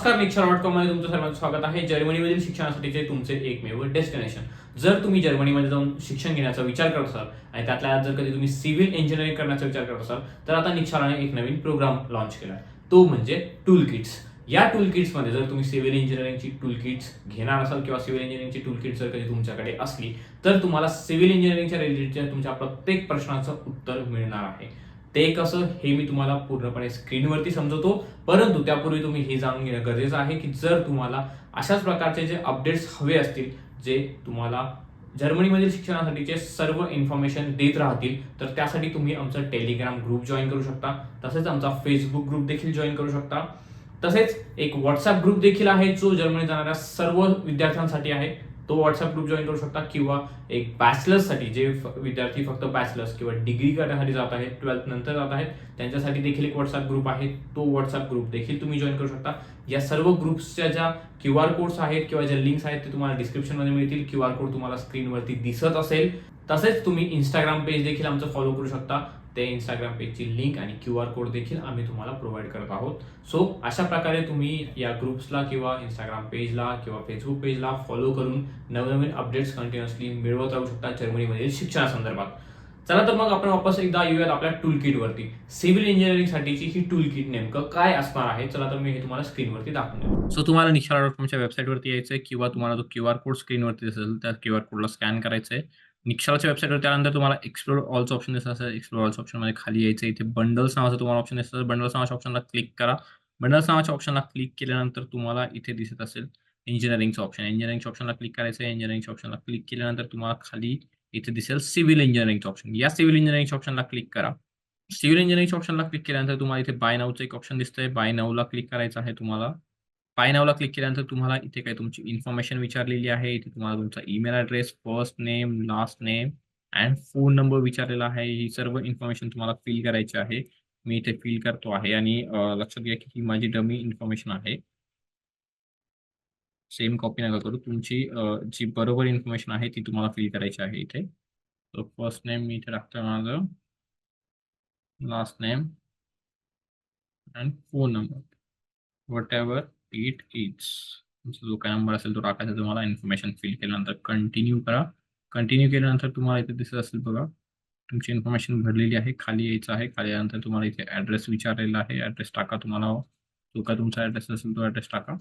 नमस्कार निक्षा डॉट कॉममध्ये तुमचं सर्वांचं स्वागत आहे. जर्मनीमधील शिक्षणासाठीचे तुमचे एकमेव डेस्टिनेशन. जर तुम्ही जर्मनीमध्ये जाऊन शिक्षण घेण्याचा विचार करत असाल आणि त्यातल्या जर कधी तुम्ही सिव्हिल इंजिनिअरिंग करण्याचा विचार करत असाल तर आता निक्षाराने एक नवीन प्रोग्राम लॉन्च केला. तो म्हणजे टूल किट्स या टूल किट्समध्ये जर तुम्ही सिव्हिल इंजिनिअरिंगची टूल किट्स घेणार असाल किंवा सिव्हिल इंजिनिअरिंगची टूल किट्स जर कधी तुमच्याकडे असली तर तुम्हाला सिव्हिल इंजिनिअरिंगच्या रिलेटेड तुमच्या प्रत्येक प्रश्नाचं उत्तर मिळणार आहे. ते कसं हे मी तुम्हाला पूर्णपणे स्क्रीनवरती समजवतो. परंतु त्यापूर्वी तुम्ही हे जाणून घेणं गरजेचं आहे की जर तुम्हाला अशाच प्रकारचे जे अपडेट्स हवे असतील जे तुम्हाला जर्मनीमधील शिक्षणासाठीचे सर्व इन्फॉर्मेशन देत राहतील तर त्यासाठी तुम्ही आमचं टेलिग्राम ग्रुप जॉईन करू शकता. तसेच आमचा फेसबुक ग्रुप देखील जॉईन करू शकता. तसेच एक व्हॉट्सअप ग्रुप देखील आहे जो जर्मनी जाणाऱ्या सर्व विद्यार्थ्यांसाठी आहे. तो व्हॉट्सअप ग्रुप जॉईन करू शकता किंवा एक बॅचलर्ससाठी जे विद्यार्थी फक्त बॅचलर्स किंवा डिग्री करण्यासाठी जात आहेत ट्वेल्थ नंतर जात आहेत त्यांच्यासाठी देखील एक व्हॉट्सअप ग्रुप आहे. तो व्हॉट्सअप ग्रुप देखील तुम्ही जॉईन करू शकता. या सर्व ग्रुप्सच्या ज्या क्यू आर कोड्स आहेत किंवा ज्या लिंक्स आहेत ते तुम्हाला डिस्क्रिप्शनमध्ये मिळतील. क्यू आर कोड तुम्हाला स्क्रीनवरती दिसत असेल. तसेच तुम्ही इंस्टाग्राम पेज देखील आमचं फॉलो करू शकता. ते इंस्टाग्राम पेजची लिंक आणि क्यू आर कोड देखील आम्ही तुम्हाला प्रोव्हाइड करत आहोत. सो अशा प्रकारे तुम्ही या ग्रुप्सला किंवा इंस्टाग्राम पेजला किंवा फेसबुक पेजला फॉलो करून नवनवीन अपडेट्स कंटिन्युअसली मिळवत राहू शकता जर्मनीमधील शिक्षणासंदर्भात चला तर मग आपण वापस एकदा येऊयात आपल्या टूल वरती. सिव्हिल इंजिनिअरिंगसाठीची ही टूल किट नेमकं काय असणार आहे? चला तर मी हे तुम्हाला स्क्रीनवरती दाखवून सो तुम्हाला निशाला डॉट कॉमच्या वेबसाईटवरती यायचं आहे किंवा तुम्हाला तो क्यू आर कोड स्क्रीनवरती दिसेल त्या क्यू आर कोडला स्कॅन करायचं आहे निक्षालाच्या वेबसाईटवर त्यानंतर तुम्हाला एक्सप्लोर ऑल्स ऑप्शन दिसत असेल. एक्सप्लोर ऑलच्या ऑप्शनमध्ये खाली यायचं आहे. इथे बंडल्स नावाचं तुम्हाला ऑप्शन दिसतं बंडल्स नावाच्या ऑप्शनला क्लिक करा. बंडल्स नावाच्या ऑप्शनला क्लिक केल्यानंतर तुम्हाला इथे दिसत असेल इंजिनिअरिंगचं ऑप्शन इंजिनिअरिंगच्या ऑप्शनला क्लिक करायचं आहे. इंजिनिअरिंगच्या ऑप्शनला क्लिक केल्यानंतर तुम्हाला खाली इथे दिसेल सिव्हिल इंजिनिअरिंगचं ऑप्शन या सिव्हिल इंजिनिअरिंगच्या ऑप्शनला क्लिक करा. सिव्हिल इंजिनिअरिंगच्या ऑप्शनला क्लिक केल्यानंतर तुम्हाला इथे बाय नावचं एक ऑप्शन दिसतंय. बाय नावला क्लिक करायचं आहे तुम्हाला. बाय नावला क्लिक केल्यानंतर तुम्हाला इथे काही तुमची इन्फॉर्मेशन विचारलेली आहे. इथे तुम्हाला तुमचा email address first name last name and phone number विचारलेला आहे. ही सर्व इन्फॉर्मेशन तुम्हाला फिल करायची आहे. मी इथे फिल करतो आहे आणि लक्षात घ्या की ही माझी डमी इन्फॉर्मेशन आहे. सेम कॉपी नका करू. तुमची जी बरोबर इन्फॉर्मेशन आहे ती तुम्हाला फिल करायची आहे इथे. तर फर्स्ट नेम मी इथे टाकतो माझं. Last name and phone number whatever eight एट्स तुमचा जो काय नंबर असेल तो टाकायचा तुम्हाला इन्फॉर्मेशन फिल केल्यानंतर कंटिन्यू करा. कंटिन्यू केल्यानंतर तुम्हाला इथे दिसत असेल बघा तुमची इन्फॉर्मेशन भरलेली आहे खाली यायचं आहे. खाली आल्यानंतर तुम्हाला इथे ॲड्रेस विचारलेला आहे. ॲड्रेस टाका तुम्हाला. जो काय तुमचा ॲड्रेस असेल तो ॲड्रेस टाका.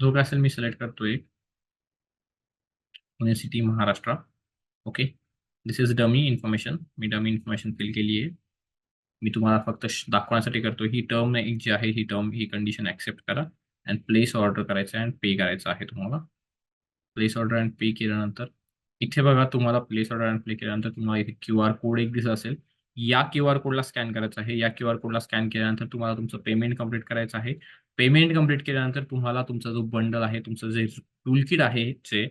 जो काय असेल मी सिलेक्ट करतो एक Pune city Maharashtra. Okay this is dummy information me dummy information fill केली आहे मी तुम्हाला फक्त दाखवण्यासाठी करतो ही टर्म एक जी आहे ही टर्म ही कंडिशन ॲक्सेप्ट करा. अँड प्लेस ऑर्डर करायचं आहे अँड पे करायचं आहे तुम्हाला. प्लेस ऑर्डर अँड पे केल्यानंतर इथे बघा तुम्हाला प्लेस ऑर्डर अँड पे केल्यानंतर तुम्हाला इथे क्यू आर कोड एक दिसत असेल. या क्यू आर कोडला स्कॅन करायचं आहे. या क्यू आर कोडला स्कॅन केल्यानंतर तुम्हाला तुमचं पेमेंट कंप्लीट करायचं आहे. पेमेंट कंप्लीट केल्यानंतर तुम्हाला तुमचा जो बंडल आहे तुमचं जे टूलकिट आहे जे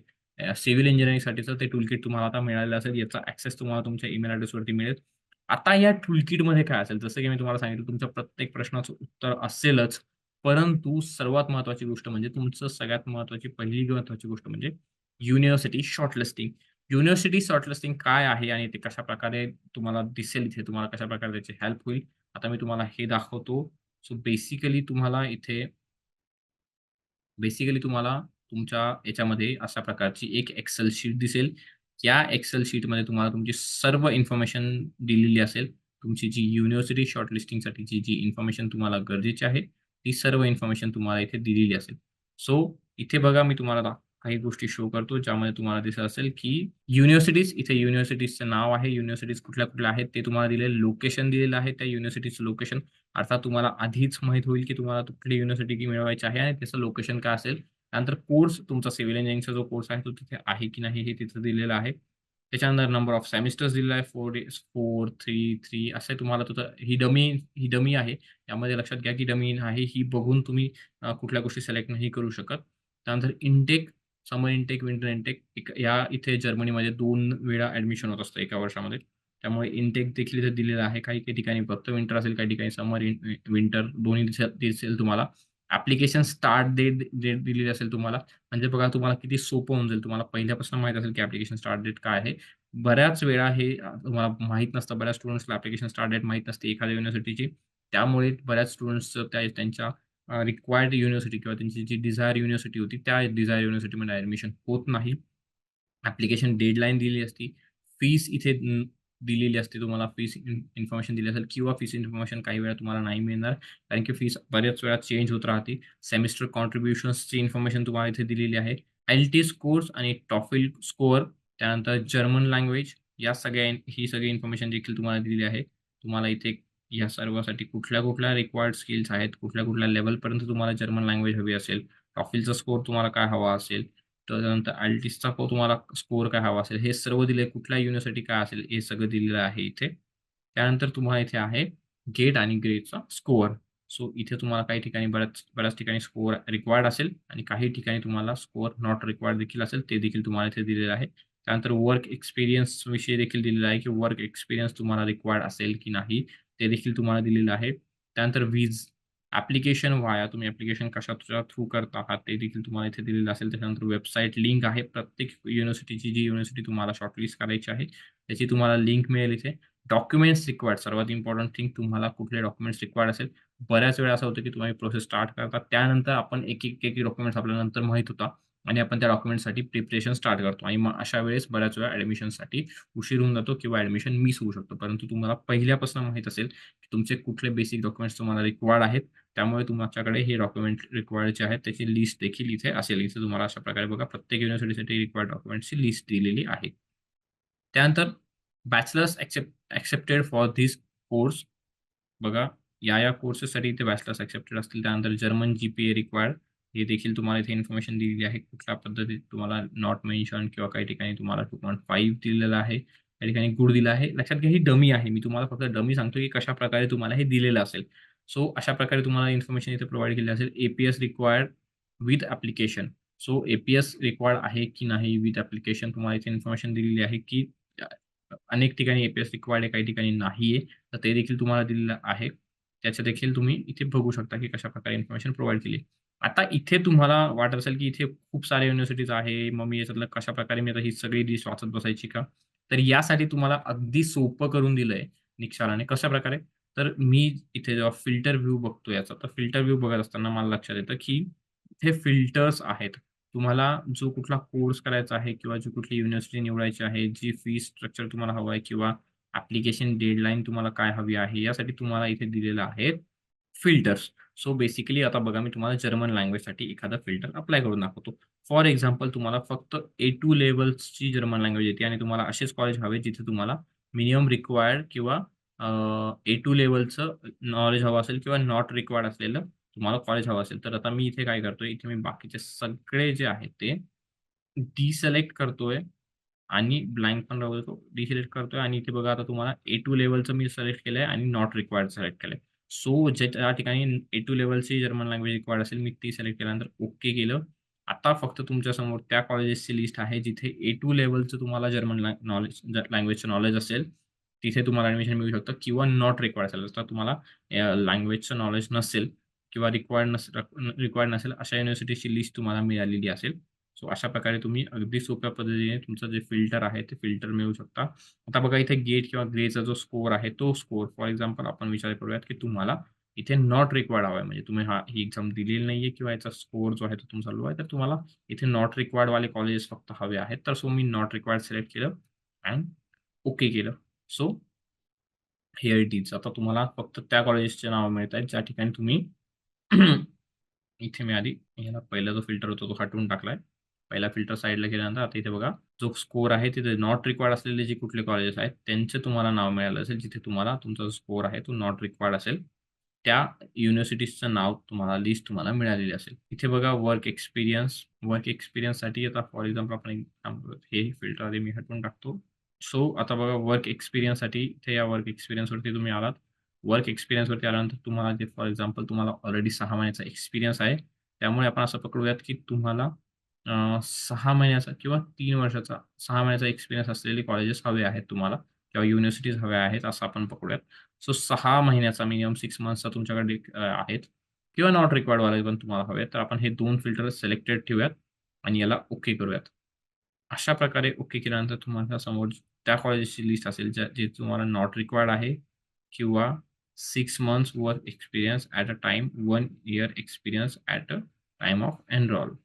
सिव्हिल इंजिनिअरिंगसाठीचं ते टूलकिट तुम्हाला आता मिळालेलं असेल. याचा ऍक्सेस तुम्हाला तुमच्या ईमेल ॲड्रेसवरती मिळेल. आता या टूलकिटमध्ये काय असेल? जसं की मी तुम्हाला सांगितलं तुमच्या प्रत्येक प्रश्नाचं उत्तर असेलच. परंतु सर्वात महत्त्वाची गोष्ट म्हणजे तुमचं सगळ्यात महत्त्वाची पहिली महत्वाची गोष्ट म्हणजे युनिव्हर्सिटी शॉर्टलिस्टिंग युनिव्हर्सिटी शॉर्टलिस्टिंग काय आहे आणि ते कशा प्रकारे तुम्हाला दिसेल इथे तुम्हाला कशा प्रकारे त्याची हेल्प होईल आता मी तुम्हाला हे दाखवतो. सो बेसिकली तुम्हाला इथे बेसिकली तुम्हाला तुमच्या याच्यामध्ये अशा प्रकारची एक एक्सेल शीट दिसेल. या एक्सेल शीटमध्ये तुम्हाला तुमची सर्व इन्फॉर्मेशन दिलेली असेल. तुमची जी युनिव्हर्सिटी शॉर्टलिस्टिंगसाठीची जी इन्फॉर्मेशन तुम्हाला गरजेची आहे ही सर्व इन्फॉर्मेशन तुम्हाला इथे दिलेली असेल. सो इथे बघा मी तुम्हाला काही गोष्टी शो करतो ज्यामध्ये तुम्हाला दिसत असेल की युनिव्हर्सिटीज इथे युनिव्हर्सिटीजचं नाव आहे युनिव्हर्सिटीज कुठल्या कुठल्या आहेत ते तुम्हाला दिलेलं लोकेशन दिलेलं आहे त्या युनिव्हर्सिटीचं लोकेशन अर्थात तुम्हाला आधीच माहीत होईल की तुम्हाला कुठली युनिव्हर्सिटी मिळवायची आहे आणि त्याचं लोकेशन काय असेल. त्यानंतर कोर्स तुमचा सिव्हिल इंजिनिअरिंगचा जो कोर्स आहे तो तिथे आहे की नाही हे तिथं दिलेलं आहे. त्याच्यानंतर नंबर ऑफ सेमिस्टर्स दिलेला आहे four days four three three असे तुम्हाला तुझं ही डमी ही डमी आहे. यामध्ये लक्षात घ्या की डमी आहे ही बघून तुम्ही कुठल्या गोष्टी सिलेक्ट नाही करू शकत. त्यानंतर intake summer intake winter intake एक या इथे जर्मनीमध्ये दोन वेळा ॲडमिशन होत असतं एका वर्षामध्ये. त्यामुळे इंटेक देखील इथे दिलेलं आहे. काही काही ठिकाणी फक्त विंटर असेल काही ठिकाणी समर विंटर दोन्ही दिसेल दिसेल तुम्हाला. ॲप्लिकेशन स्टार्ट डेट डेट दिलेली असेल तुम्हाला म्हणजे बघा तुम्हाला किती सोपं होऊन जाईल. तुम्हाला पहिल्यापासून माहीत असेल की ऍप्लिकेशन स्टार्ट डेट काय आहे. बऱ्याच वेळा हे तुम्हाला माहीत नसतं. बऱ्याच स्टुडंट्सला ऍप्लिकेशन स्टार्ट डेट माहीत नसते एखाद्या युनिव्हर्सिटीची त्यामुळे बऱ्याच स्टुडंट्स त्या त्यांच्या रिक्वायर्ड युनिव्हर्सिटी किंवा त्यांची जी डिझायर युनिव्हर्सिटी होती त्या डिझायर युनिव्हर्सिटीमध्ये ॲडमिशन होत नाही. ॲप्लिकेशन डेडलाईन दिली असती. फीस इथे दिलेली असते तुम्हाला फीस इन्फॉर्मेशन दिली असेल किंवा फीस इन्फॉर्मेशन काही वेळा तुम्हाला नाही मिळणार. कारण की फीस बऱ्याच वेळा चेंज होत राहते. सेमिस्टर कॉन्ट्रीब्युशन्सची इन्फॉर्मेशन तुम्हाला इथे दिलेली आहे. एल टी स्कोर्स आणि टॉफिल स्कोअर त्यानंतर जर्मन लँग्वेज या सगळ्या ही सगळी इन्फॉर्मेशन देखील तुम्हाला दिलेली आहे. तुम्हाला इथे या सर्वासाठी कुठल्या कुठल्या रिक्वायर्ड स्किल्स आहेत कुठल्या कुठल्या लेवलपर्यंत तुम्हाला जर्मन लँग्वेज हवी असेल. टॉफिलचा स्कोर तुम्हाला काय हवा असेल. त्यानंतर आयटीसचा तुम्हाला स्कोर काय हवा असेल? हे सर्व दिले कुठल्या युनिव्हर्सिटी काय असेल? हे सगळं दिलेलं आहे इथे. त्यानंतर तुम्हाला इथे आहे गेट आणि ग्रेडचा स्कोअर सो इथे तुम्हाला काही ठिकाणी बऱ्याच बऱ्याच ठिकाणी स्कोअर रिक्वायर्ड असेल आणि काही ठिकाणी तुम्हाला स्कोअर नॉट रिक्वायर्ड देखील असेल ते देखील तुम्हाला इथे दिलेलं आहे. त्यानंतर वर्क एक्सपिरियन्स विषयी देखील दिलेला आहे की वर्क एक्सपिरियन्स तुम्हाला रिक्वायर्ड असेल की नाही ते देखील तुम्हाला दिलेलं आहे. त्यानंतर वीज ऍप्लिकेशन व्हाया तुम्ही ऍप्लिकेशन कशाच्या थ्रू करता आहात ते देखील तुम्हाला इथे दिलेलं असेल. त्याच्यानंतर वेबसाईट लिंक आहे. प्रत्येक युनिव्हर्सिटीची जी युनिव्हर्सिटी तुम्हाला शॉर्टलिस्ट करायची आहे त्याची तुम्हाला लिंक मिळेल इथे. डॉक्युमेंट्स रिक्वायर्ड सर्वात इम्पॉर्टंट थिंग तुम्हाला कुठले डॉक्युमेंट्स रिक्वायर्ड असेल. बऱ्याच वेळा असं होतं की तुम्ही प्रोसेस स्टार्ट करता. त्यानंतर आपण एक एक एक डॉक्युमेंट्स आपल्याला नंतर माहीत होता. आणि आपण त्या डॉक्युमेंटसाठी प्रिपरेशन स्टार्ट करतो. आणि मग अशा वेळेस बऱ्याच वेळा ॲडमिशनसाठी उशीर होऊन जातो किंवा ॲडमिशन मिस होऊ शकतो. परंतु तुम्हाला पहिल्यापासून माहीत असेल की तुमचे कुठले बेसिक डॉक्युमेंट्स तुम्हाला रिक्वायर्ड आहेत. त्यामुळे तुमच्याकडे हे डॉक्युमेंट रिक्वायर्ड जे आहेत त्याची लिस्ट देखील इथे असेल. इथे तुम्हाला अशा प्रकारे बघा प्रत्येक युनिव्हर्सिटीसाठी रिक्वायर्ड डॉक्युमेंटची लिस्ट दिलेली आहे. त्यानंतर bachelors accept accepted for this course बघा या या कोर्सेससाठी इथे बॅचलर्स ॲक्सेप्टेड असतील. त्यानंतर German G P A required हे देखील तुम्हाला इथे इन्फॉर्मेशन दिलेली आहे. कुठल्या पद्धतीत तुम्हाला नॉट मेन्शन किंवा काही ठिकाणी तुम्हाला टू पॉईंट फाईव्ह दिलेलं आहे काही ठिकाणी गुड दिला आहे. लक्षात घ्या ही डमी आहे. मी तुम्हाला फक्त डमी सांगतो की कशा प्रकारे तुम्हाला हे दिलेलं असेल. सो अशा प्रकारे तुम्हाला इन्फॉर्मेशन इथे प्रोव्हाइड केली असेल APS required with application so APS required आहे की नाही विथ ॲप्लिकेशन तुम्हाला इथे इन्फॉर्मेशन दिलेली आहे की अनेक ठिकाणी एपीएस रिक्वायर्ड आहे काही ठिकाणी नाही आहे तर ते देखील तुम्हाला दिलेलं आहे. त्याचं देखील तुम्ही इथे बघू शकता की कशा प्रकारे इन्फॉर्मेशन प्रोव्हाइड केली. आता इथे तुम्हाला वाटत असेल की इथे खूप सारे युनिव्हर्सिटीज आहे. मग मी याच्यातलं कशा प्रकारे मी आता ही सगळी डिश वाचत बसायची का? तर यासाठी तुम्हाला अगदी सोपं करून दिलंय निक्षाराने कशा प्रकारे तर मी इथे जेव्हा फिल्टर व्ह्यू बघतो याचा तर फिल्टर व्ह्यू बघत असताना मला लक्षात येतं की इथे फिल्टर्स आहेत. तुम्हाला जो कुठला कोर्स करायचा आहे किंवा जी कुठली युनिव्हर्सिटी निवडायची आहे जी फी स्ट्रक्चर तुम्हाला हवं आहे किंवा ऍप्लिकेशन डेडलाईन तुम्हाला काय हवी आहे यासाठी तुम्हाला इथे दिलेलं आहे फिल्टर्स सो बेसिकली आता बघा मी तुम्हाला जर्मन लँग्वेजसाठी एखादा फिल्टर अप्लाय करून दाखवतो. फॉर एक्झाम्पल तुम्हाला फक्त ए टू लेवल्सची जर्मन लँग्वेज येते आणि तुम्हाला असेच कॉलेज हवे जिथे तुम्हाला मिनिमम रिक्वायर्ड किंवा ए टू लेवलचं नॉलेज हवं असेल किंवा नॉट रिक्वायर्ड असलेलं तुम्हाला कॉलेज हवं असेल. तर आता मी इथे काय करतोय? इथे मी बाकीचे सगळे जे आहेत ते डिसिलेक्ट करतोय आणि ब्लँक पण राहू देतो. डिसिलेक्ट करतोय आणि इथे बघा आता तुम्हाला ए टू लेवलचं मी सिलेक्ट केलंय आणि नॉट रिक्वायर्ड सिलेक्ट केलंय. सो ज्या ठिकाणी ए टू लेवलची जर्मन लँग्वेज रिक्वायर्ड असेल मी ती सिलेक्ट केल्यानंतर ओके केलं. आता फक्त तुमच्यासमोर त्या कॉलेजेसची लिस्ट आहे जिथे ए टू लेवलचं तुम्हाला जर्मन नॉलेज लँग्वेजचं नॉलेज असेल तिथे तुम्हाला ॲडमिशन मिळू शकतं किंवा नॉट रिक्वायर्ड असेल. तर तुम्हाला लँग्वेजचं नॉलेज नसेल किंवा रिक्वायर्ड नस रिक्वायर्ड नसेल अशा युनिव्हर्सिटीची लिस्ट तुम्हाला मिळालेली असेल. सो अशा प्रकारे तुम्ही अगदी सोप्या पद्धतीने तुमचं जे फिल्टर आहे ते फिल्टर मिळू शकता. आता बघा इथे गेट किंवा ग्रेचा जो स्कोर आहे तो स्कोर फॉर एक्झाम्पल आपण विचार करूयात की तुम्हाला इथे नॉट रिक्वायर्ड हवा आहे. म्हणजे तुम्ही हा ही एक्झाम दिलेली नाहीये किंवा याचा स्कोर जो आहे तो तुमचा लो आहे तर तुम्हाला इथे नॉट रिक्वायर्ड वाले कॉलेजेस फक्त हवे आहेत. तर सो मी नॉट रिक्वायर्ड सिलेक्ट केलं अँड ओके केलं. सो हेअर इट इज आता तुम्हाला फक्त त्या कॉलेजेसचे नाव मिळत आहेत. ज्या ठिकाणी तुम्ही इथे मी आधी याला पहिला जो फिल्टर होता तो हटवून टाकलाय. पहिला फिल्टर साईडला गेल्यानंतर आता इथे बघा जो स्कोर आहे तिथे नॉट रिक्वायर्ड असलेले जे कुठले कॉलेजेस आहेत त्यांचे तुम्हाला नाव मिळालं असेल जिथे तुम्हाला तुमचा जो स्कोर आहे तो नॉट रिक्वायर्ड असेल त्या युनिव्हर्सिटीजचं नाव तुम्हाला लिस्ट तुम्हाला मिळालेली असेल. इथे बघा वर्क एक्सपिरियन्स वर्क एक्सपिरियन्ससाठी आता फॉर एक्झाम्पल आपण एक हे फिल्टर आधी मी हटवून टाकतो. सो आता बघा वर्क एक्सपिरियन्ससाठी इथे या वर्क एक्सपिरियन्सवरती तुम्ही आलात. वर्क एक्सपिरियन्सवरती आल्यानंतर तुम्हाला जे फॉर एक्झाम्पल तुम्हाला ऑलरेडी सहा महिन्याचा एक्सपिरियन्स आहे त्यामुळे आपण असं पकडूयात की तुम्हाला सहा महिन्याचा किंवा तीन वर्षाचा सहा महिन्याचा एक्सपिरियन्स असलेले कॉलेजेस हवे आहेत तुम्हाला किंवा युनिव्हर्सिटीज हव्या आहेत असं आपण पकडूयात सो सहा महिन्याचा मिनिमम सिक्स मंथचा तुमच्याकडे आहेत किंवा नॉट रिक्वायर्ड वाले पण तुम्हाला हवे तर आपण हे दोन फिल्टर सिलेक्टेड ठेवूयात आणि याला ओके करूयात. अशा प्रकारे ओके केल्यानंतर तुम्हाला समोर त्या कॉलेजेसची लिस्ट असेल ज्या जे तुम्हाला नॉट रिक्वायर्ड आहे किंवा six months work experience at a time one year experience at a time of enrol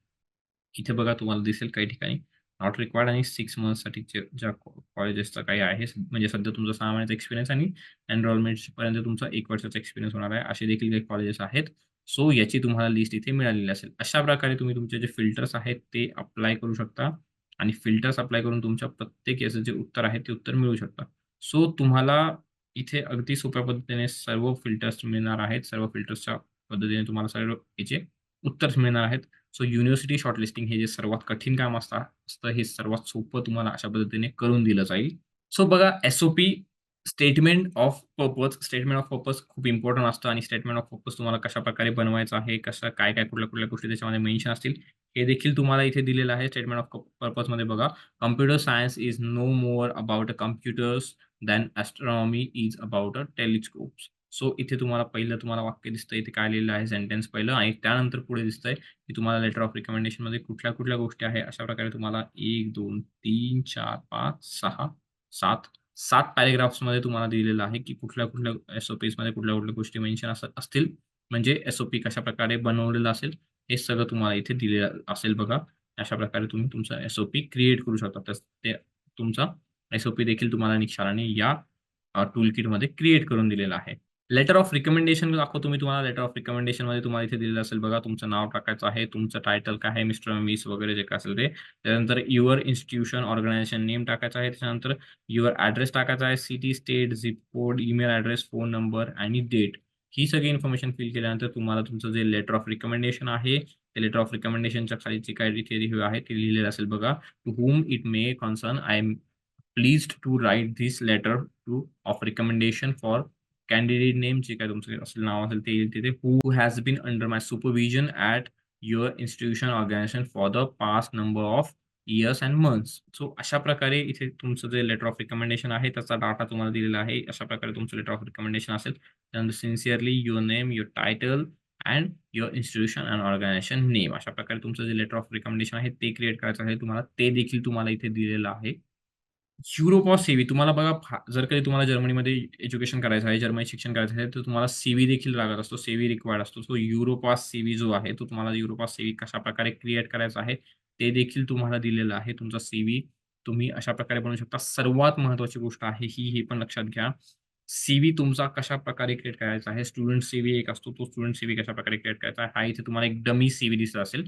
इथे बघा तुम्हाला दिसेल काही ठिकाणी. नॉट रिक्वायर्ड आणि सिक्स मंथसाठी ज्या कॉलेजेसचा काही आहे म्हणजे सध्या तुमचा सहा महिन्याचा एक्सपिरियन्स आणि एनरोलमेंटपर्यंत तुमचा एक वर्षाचा एक्सपिरियन्स होणार आहे. असे देखील काही कॉलेजेस आहेत. सो याची तुम्हाला लिस्ट इथे मिळालेली असेल. अशा प्रकारे तुम्ही तुमचे जे फिल्टर्स आहेत ते अप्लाय करू शकता. आणि फिल्टर्स अप्लाय करून तुमच्या प्रत्येक याचं जे उत्तर आहे ते उत्तर मिळू शकता. सो तुम्हाला इथे अगदी सोप्या पद्धतीने सर्व फिल्टर्स मिळणार आहेत. सर्व फिल्टर्सच्या पद्धतीने तुम्हाला सर्व याचे उत्तर मिळणार आहेत. सो युनिव्हर्सिटी शॉर्टलिस्टिंग हे जे सर्वात कठीण काम असतं असतं हे सर्वात सोपं तुम्हाला अशा पद्धतीने करून दिलं जाईल. सो बघा SOP statement of purpose statement of purpose खूप इम्पॉर्टंट असतं आणि स्टेटमेंट ऑफ पर्पज तुम्हाला कशा प्रकारे बनवायचं आहे कसं काय काय कुठल्या कुठल्या गोष्टी त्याच्यामध्ये मेन्शन असतील हे देखील तुम्हाला इथे दिलेलं आहे. स्टेटमेंट ऑफ पर्पजमध्ये बघा computer science is no more about a computers than astronomy is about a telescopes so इथे तुम्हाला पहिलं तुम्हाला वाक्य दिसतं इथे काय लिहिलं आहे सेंटेन्स पहिलं आणि त्यानंतर पुढे दिसतंय की तुम्हाला लेटर ऑफ रिकमेंडेशनमध्ये कुठल्या कुठल्या गोष्टी आहे अशा प्रकारे तुम्हाला एक दोन तीन चार पाच सहा सात सात पॅरेग्राफ्समध्ये तुम्हाला दिलेलं आहे की कुठल्या कुठल्या एसओपीजमध्ये कुठल्या कुठल्या गोष्टी मेन्शन असतील. म्हणजे एसओपी कशा प्रकारे बनवलेलं असेल हे सगळं तुम्हाला इथे दिलेलं असेल बघा. अशा प्रकारे तुम्ही तुमचा एसओपी क्रिएट करू शकता. ते तुमचा एसओपी देखील तुम्हाला निक्षाराने या टूल किटमध्ये क्रिएट करून दिलेला आहे. लेटर ऑफ रिकमेंडेशन दाखवतो तुम्ही तुम्हाला. लेटर ऑफ रिकमेंडेशनमध्ये तुम्हाला इथे दिलेलं असेल बघा तुमचं नाव टाकायचं आहे तुमचं टायटल काय आहे मिस्टर मिस वगैरे जे काय असेल ते. त्यानंतर युअर इन्स्टिट्यूशन ऑर्गनायझेशन नेम टाकायचं आहे त्याच्यानंतर युअर ऍड्रेस टाकायचा आहे city state zip code email address phone number आणि डेट ही सगळी इन्फॉर्मेशन फिल केल्यानंतर तुम्हाला तुमचं जे लेटर ऑफ रिकमेंडेशन आहे ते लेटर ऑफ रिकमेंडेशनच्या खाली जी काय रिव्ह्यू आहे ते लिहिलेलं असेल बघा. To whom it may concern I am please to write this letter to of recommendation for candidate name जे काय तुमचं असेल नाव असेल ते येईल तिथे. Who has been under my supervision at your institution organization for the past number of years and months so अशा प्रकारे इथे तुमचं जे लेटर ऑफ रिकमेंडेशन आहे त्याचा डाटा तुम्हाला दिलेला आहे. अशा प्रकारे तुमचं लेटर ऑफ रिकमेंडेशन असेल त्यानंतर sincerely your name your title and your institution and organization name अशा प्रकारे तुमचं जे लेटर ऑफ रिकमेंडेशन आहे ते क्रिएट करायचं आहे तुम्हाला ते देखील तुम्हाला इथे दिलेलं आहे. युरोप ऑफ सीव्ही तुम्हाला बघा जर कधी तुम्हाला जर्मनीमध्ये एज्युकेशन करायचं आहे जर्मनी शिक्षण करायचं आहे तर तुम्हाला सीव्ही देखील लागत असतो सीव्ही रिक्वायर्ड असतो. सो युरोप ऑफ सीव्ही जो आहे तो तुम्हाला युरोप ऑफ सीव्ही कशा प्रकारे क्रिएट करायचा आहे ते देखील तुम्हाला दिलेलं आहे. तुमचा सीव्ही तुम्ही अशा प्रकारे बनवू शकता. सर्वात महत्वाची गोष्ट आहे ही हे पण लक्षात घ्या. सीव्ही तुमचा कशा प्रकारे क्रिएट करायचा आहे? स्टुडंट सीव्ही एक असतो तो स्टुडंट सीव्ही कशा प्रकारे क्रिएट करायचा आहे? हा इथे तुम्हाला एक डमी सीव्ही दिसत असेल.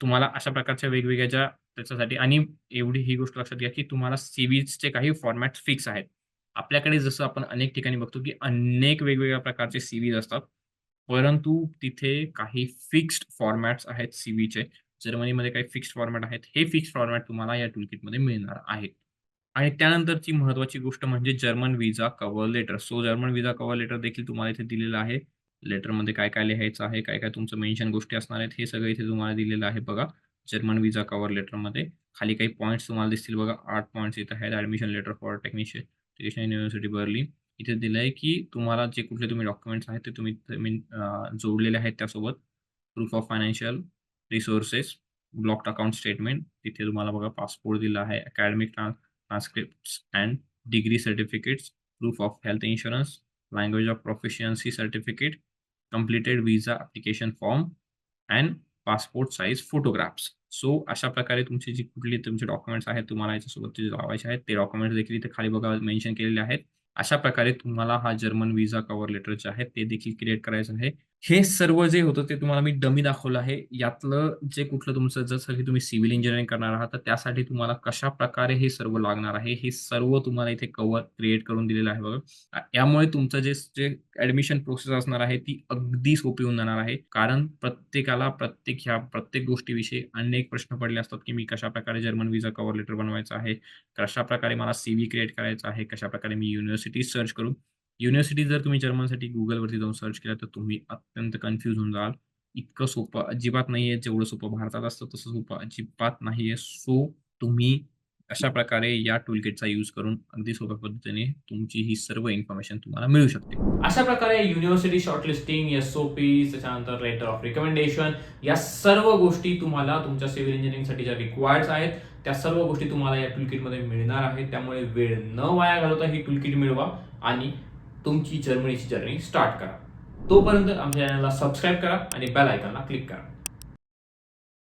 तुम्हाला अशा प्रकारच्या वेगवेगळ्या ज्या त्याच्यासाठी आणि एवढी ही गोष्ट लक्षात घ्या की तुम्हाला सीव्हीजचे काही फॉर्मॅट फिक्स आहेत. आपल्याकडे जसं आपण अनेक ठिकाणी बघतो की अनेक वेगवेगळ्या प्रकारचे सीव्हीज असतात. परंतु तिथे काही फिक्स्ड फॉर्मॅट्स आहेत सीव्हीचे. जर्मनीमध्ये काही फिक्स्ड फॉर्मॅट आहेत. हे फिक्स्ड फॉर्मॅट तुम्हाला या टूलकिटमध्ये मिळणार आहेत. आणि त्यानंतरची महत्वाची गोष्ट म्हणजे German visa cover letter so German visa cover letter देखील तुम्हाला इथे दिलेलं आहे. लेटरमध्ये काय काय लिहायचं आहे काय काय तुमचं मेन्शन गोष्टी असणार आहेत हे सगळं इथे तुम्हाला दिलेलं आहे बघा. जर्मन विजा कवर लेटरमध्ये खाली काही पॉईंट्स तुम्हाला दिसतील बघा. आठ पॉईंट्स इथे आहेत. Admission letter for technician technician university Berlin इथे दिलं आहे की तुम्हाला जे कुठले तुम्ही डॉक्युमेंट्स आहेत ते तुम्ही जोडलेले आहेत त्यासोबत. Proof of financial resources blocked account statement तिथे तुम्हाला बघा पासपोर्ट दिला आहे. Academic transcript and degree certificates proof of health insurance language of proficiency certificate completed visa application form and passport size photographs so अशा प्रकारे तुमचे जी कुठली तुमचे डॉक्युमेंट्स आहेत तुम्हाला याच्यासोबत जे लावायचे आहेत ते डॉक्युमेंट्स देखील इथे खाली बघा मेन्शन केलेले आहेत. अशा प्रकारे तुम्हाला हा जर्मन विजा कव्हर लेटर जे आहे ते देखील क्रिएट करायचं आहे. हे सर्व जे होतं ते तुम्हाला मी डमी दाखवलं आहे. यातलं जे कुठलं तुमचं जसं की तुम्ही सिव्हिल इंजिनिअरिंग करणार आहात तर त्यासाठी तुम्हाला कशा प्रकारे हे सर्व लागणार आहे हे सर्व तुम्हाला इथे कव्हर क्रिएट करून दिलेलं आहे बघा. यामुळे तुमचं जे जे ऍडमिशन प्रोसेस असणार आहे ती अगदी सोपी होऊन जाणार आहे. कारण प्रत्येकाला प्रत्येक ह्या प्रत्येक गोष्टीविषयी अनेक प्रश्न पडले असतात की मी कशा प्रकारे जर्मन विजा कव्हर लेटर बनवायचं आहे कशा प्रकारे मला सीव्ही क्रिएट करायचा आहे कशा प्रकारे मी युनिव्हर्सिटी सर्च करू. युनिव्हर्सिटी जर तुम्ही जर्मनसाठी गुगलवरती जाऊन सर्च केलं तर तुम्ही अत्यंत कन्फ्यूज होऊन जाल. इतकं सोपं अजिबात नाहीये जेवढं सोपं भारतात असतं तसं सोपं अजिबात नाहीये. सो तुम्ही अशा प्रकारे या टूलकिटचा यूज करून अगदी सोप्या पद्धतीने तुमची ही सर्व इन्फॉर्मेशन तुम्हाला मिळू शकते. अशा प्रकारे university shortlisting S O P त्याच्यानंतर लेटर ऑफ रिकमेंडेशन या सर्व गोष्टी तुम्हाला तुमच्या सिव्हिल इंजिनिअरिंगसाठी ज्या रिक्वायर्ड आहेत त्या सर्व गोष्टी तुम्हाला या टूलकिटमध्ये मिळणार आहेत. त्यामुळे वेळ न वाया घालवता ही टूलकिट मिळवा आणि तुमची जर्मनीची जर्नी स्टार्ट करा. तोपर्यंत आमच्या चॅनलला सबस्क्राईब करा आणि बेल आयकॉनला क्लिक करा.